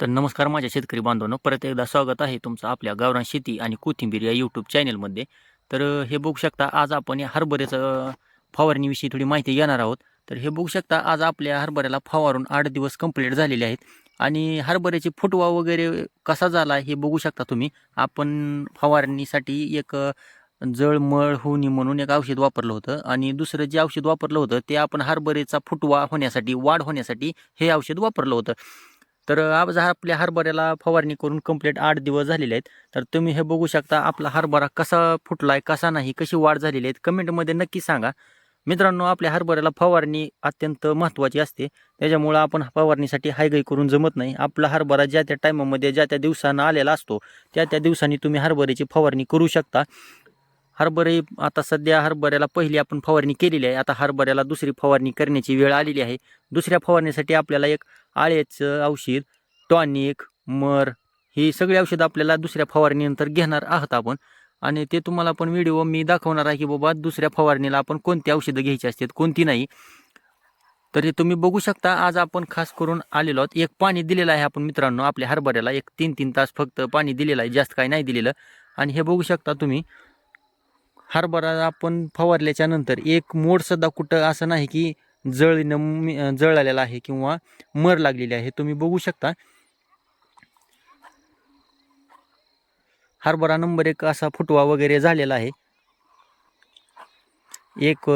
तर नमस्कार माझ्या शेतकरी बांधवांनो. परत एकदा स्वागत आहे तुमचं आपल्या गावरान शेती आणि कोथिंबीर या यूट्यूब चॅनलमध्ये तर हे बघू शकता आज आपण या हरभऱ्याचं फवारणीविषयी थोडी माहिती घेणार आहोत. तर हे बघू शकता आज आपल्या हरभऱ्याला फवारून आठ दिवस कंप्लीट झालेले आहेत. आणि हरभऱ्याची फुटवा वगैरे कसा झाला हे बघू शकता तुम्ही. आपण फवारणीसाठी एक जळमळ जळ मळ होऊ नये म्हणून एक औषध वापरलं होतं. आणि दुसरं जे औषध वापरलं होतं ते आपण हरभऱ्याचा फुटवा होण्यासाठी वाढ होण्यासाठी हे औषध वापरलं होतं. तर आज आपल्या हरभऱ्याला फवारणी करून कंप्लीट आठ दिवस झालेले आहेत तर तुम्ही हे बघू शकता आपला हरभरा कसा फुटलाय कसा नाही कशी वाढ झालेली आहे कमेंटमध्ये नक्की सांगा. मित्रांनो आपल्या हरभऱ्याला फवारणी अत्यंत महत्त्वाची असते. त्याच्यामुळं आपण फवारणीसाठी हायगाई करून जमत नाही. आपला हरभरा ज्या त्या टायमामध्ये ज्या त्या दिवसानं आलेला असतो त्या त्या दिवसांनी तुम्ही हरभऱ्याची फवारणी करू शकता. हरभरे आता सध्या हरभऱ्याला पहिली आपण फवारणी केलेली आहे. आता हरभऱ्याला दुसरी फवारणी करण्याची वेळ आलेली आहे. दुसऱ्या फवारणीसाठी आपल्याला एक आळ्याचं औषध टॉनिक मर ही सगळी औषधं आपल्याला दुसऱ्या फवारणीनंतर घेणार आहोत आपण. आणि ते तुम्हाला पण व्हिडिओ मी दाखवणार आहे की बाबा दुसऱ्या फवारणीला आपण कोणती औषधं घ्यायची असतात कोणती नाही. तर हे तुम्ही बघू शकता आज आपण खास करून आलेलो आहोत. एक पाणी दिलेलं आहे आपण मित्रांनो आपल्या हरभऱ्याला. एक तीन तीन तास फक्त पाणी दिलेलं आहे जास्त काही नाही दिलेलं. आणि हे बघू शकता तुम्ही हरभरा आपण फवारल्याच्या नंतर एक मोडसुद्धा कुठं असं नाही की जळीनं जळ जळालेला आहे किंवा मर लागलेली आहे. तुम्ही बघू शकता. हरभरा नंबर एक असा फुटवा वगैरे झालेला आहे. एक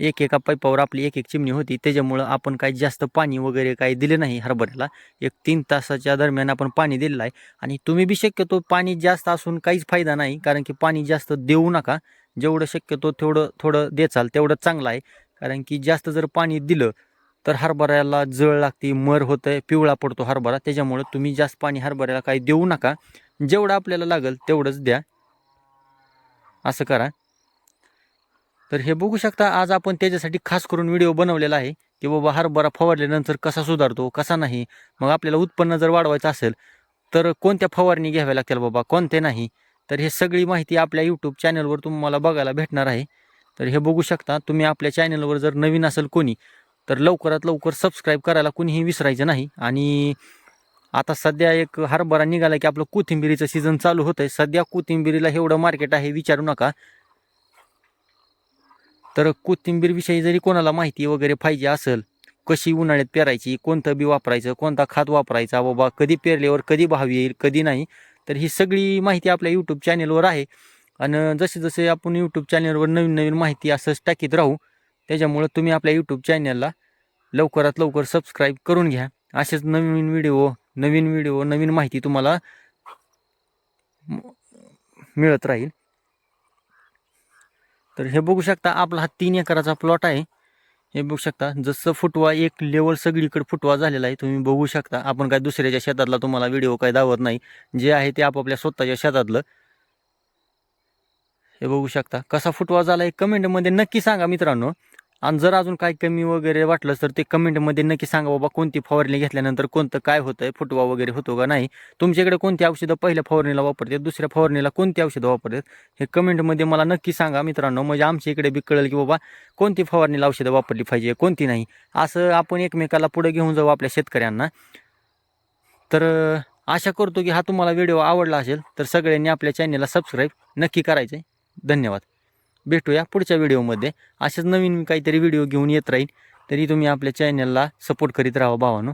एक एका पाईपावर आपली एक एक चिमणी होती. त्याच्यामुळं आपण काही जास्त पाणी वगैरे काही दिलं नाही हरभऱ्याला. एक तीन तासाच्या दरम्यान आपण पाणी दिलेलं आहे. आणि तुम्ही बी शक्यतो पाणी जास्त असून काहीच फायदा नाही कारण की पाणी जास्त देऊ नका. जेवढं शक्यतो तेवढं थोडं देचाल तेवढं चांगलं आहे. कारण की जास्त जर पाणी दिलं तर हरभऱ्याला जळ लागते मर होतं पिवळा पडतो हरभरा. त्याच्यामुळं तुम्ही जास्त पाणी हरभऱ्याला काही देऊ नका. जेवढं आपल्याला लागेल तेवढंच द्या. असं करा. तर हे बघू शकता आज आपण त्याच्यासाठी खास करून व्हिडिओ बनवलेला आहे की बाबा हरभरा फवारल्यानंतर कसा सुधारतो कसा नाही मग आपल्याला उत्पन्न जर वाढवायचं असेल तर कोणत्या फवारणी घ्याव्या लागतील बाबा कोणते नाही? तर हे सगळी माहिती आपल्या यूट्यूब चॅनलवर तुम्हाला बघायला भेटणार आहे. तर हे बघू शकता तुम्ही आपल्या चॅनलवर जर नवीन असेल कोणी तर लवकरात लवकर सबस्क्राईब करायला कोणीही विसरायचं नाही. आणि आता सध्या एक हरभरा निघाला की आपलं कोथिंबिरीचं सीझन चालू होतं आहे सध्या कोथिंबिरीला एवढं मार्केट आहे विचारू नका. तर कोथिंबीरविषयी जरी कोणाला माहिती वगैरे पाहिजे असेल कशी उन्हाळ्यात पेरायची कोणतं बी वापरायचं कोणता खात वापरायचा बाबा कधी पेरल्यावर कधी भाव येईल कधी नाही तर ही सगळी माहिती आपल्या यूट्यूब चॅनेलवर आहे. आणि जसे जसे आपण यूट्यूब चॅनेलवर नवीन नवीन माहिती असंच टाकीत राहू त्याच्यामुळं तुम्ही आपल्या यूट्यूब चॅनलला लवकरात लवकर सबस्क्राईब करून घ्या. असेच नवीन व्हिडिओ नवीन व्हिडिओ नवीन माहिती तुम्हाला मिळत राहील. तर हे बघू शकता आपला हा तीन एकराचा प्लॉट आहे. हे बघू शकता जसं फुटवा एक लेवल सगळीकडे फुटवा झालेला आहे तुम्ही बघू शकता. आपण काय दुसऱ्याच्या शेतातला तुम्हाला व्हिडिओ काय दावत नाही. जे आहे ते आपापल्या स्वतःच्या शेतातलं. हे बघू शकता कसा फुटवा झाला आहे कमेंटमध्ये नक्की सांगा मित्रांनो. आणि जर अजून काय कमी वगैरे वाटलं तर ते कमेंटमध्ये नक्की सांगा बाबा कोणती फवारणी घेतल्यानंतर कोणतं काय होतं आहे फुटवा वगैरे होतो का नाही. तुमच्याकडे कोणती औषधं पहिल्या फवारणीला वापरतात दुसऱ्या फवारणीला कोणती औषधं वापरतात हे कमेंटमध्ये मला नक्की सांगा. मित्रांनो म्हणजे आमच्या इकडे बी कळेल की बाबा कोणती फवारणीला औषधं वापरली पाहिजे कोणती नाही. असं आपण एकमेकाला पुढे घेऊन जाऊ आपल्या शेतकऱ्यांना. तर आशा करतो की हा तुम्हाला व्हिडिओ आवडला असेल तर सगळ्यांनी आपल्या चॅनलला सबस्क्राईब नक्की करायचं आहे धन्यवाद. भेटूया पुढच्या व्हिडिओमध्ये. असेच नवीन काहीतरी व्हिडिओ घेऊन येत राहील तरी तुम्ही आपल्या चॅनलला सपोर्ट करीत राहा भावानो.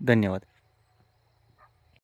धन्यवाद.